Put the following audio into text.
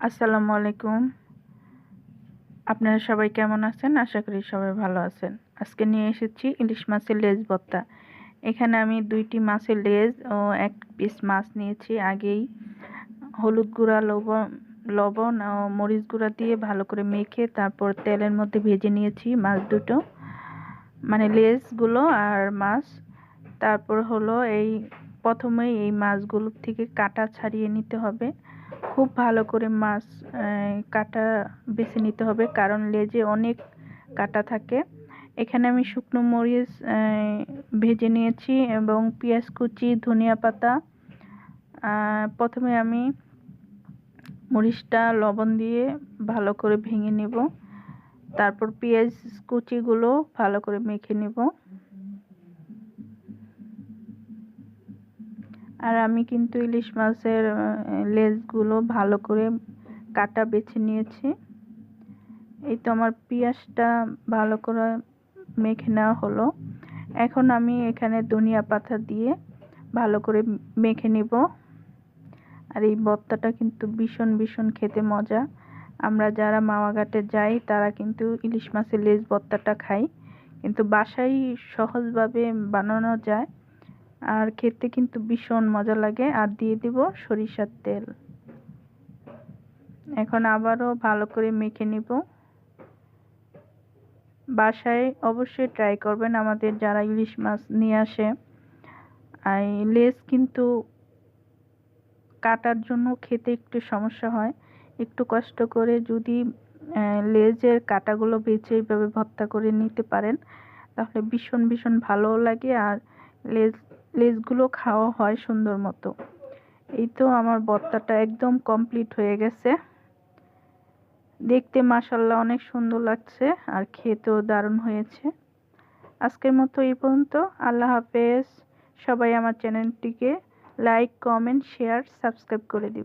আসসালামু আলাইকুম। আপনারা সবাই কেমন আছেন? আশা করি সবাই ভালো আছেন। আজকে নিয়ে এসেছি ইলিশ মাছের লেজ ভর্তা। এখানে আমি দুইটি মাছের লেজ ও এক পিস মাছ নিয়েছি। আগেই হলুদ গুঁড়া, লবণ লবণ ও মরিচ গুঁড়া দিয়ে ভালো করে মেখে তারপর তেলের মধ্যে ভেজে নিয়েছি মাছ দুটো। মানে লেজগুলো আর মাছ। তারপর হলো এই প্রথমেই এই মাছগুলোর থেকে কাটা ছাড়িয়ে নিতে হবে। খুব ভালো করে মাছ কাটা বেছে নিতে হবে। কারণ লেজে অনেক কাটা থাকে। এখানে আমি শুকনো মরিচ ভেজে নিয়েছি এবং পেঁয়াজ কুচি, ধনিয়া পাতা প্রথমে আমি মরিচটা লবণ দিয়ে ভালো করে ভেঙে নেব। তারপর পেঁয়াজ কুচিগুলো ভালো করে মেখে নেব। আর আমি কিন্তু ইলিশ মাছের লেজগুলো ভালো করে কাটা বেছে নিয়েছি। এই তো আমার পেঁয়াজটা ভালো করে মেখে নেওয়া হলো। এখন আমি এখানে ধনিয়া পাতা দিয়ে ভালো করে মেখে নিব। আর এই ভর্তাটা কিন্তু ভীষণ ভীষণ খেতে মজা। আমরা যারা মাওয়াঘাটে যাই, তারা কিন্তু ইলিশ মাছের লেজ ভর্তাটা খাই। কিন্তু বাসায় সহজভাবে বানানো যায়। আর খেতে কিন্তু ভীষণ মজা লাগে। আর দিয়ে দিব সরিষার তেল। এখন আবারও ভালো করে মেখে নিব। বাসায় অবশ্যই ট্রাই করবেন আমাদের যারা ইলিশ মাছ নিয়ে আসে। আর লেস কিন্তু কাটার জন্য খেতে একটু সমস্যা হয়। একটু কষ্ট করে যদি লেজের কাটাগুলো বেছে এইভাবে ভর্তা করে নিতে পারেন, তাহলে ভীষণ ভীষণ ভালোও লাগে। আর লেজ লেজগুলো খাওয়া হয় সুন্দর মতো। এই তো আমার ভর্তাটা একদম কমপ্লিট হয়ে গেছে। দেখতে মাসাল্লাহ অনেক সুন্দর লাগছে আর খেতেও দারুণ হয়েছে। আজকের মতো এই পর্যন্ত। আল্লাহ হাফেজ। সবাই আমার চ্যানেলটিকে লাইক, কমেন্ট, শেয়ার, সাবস্ক্রাইব করে দিবে।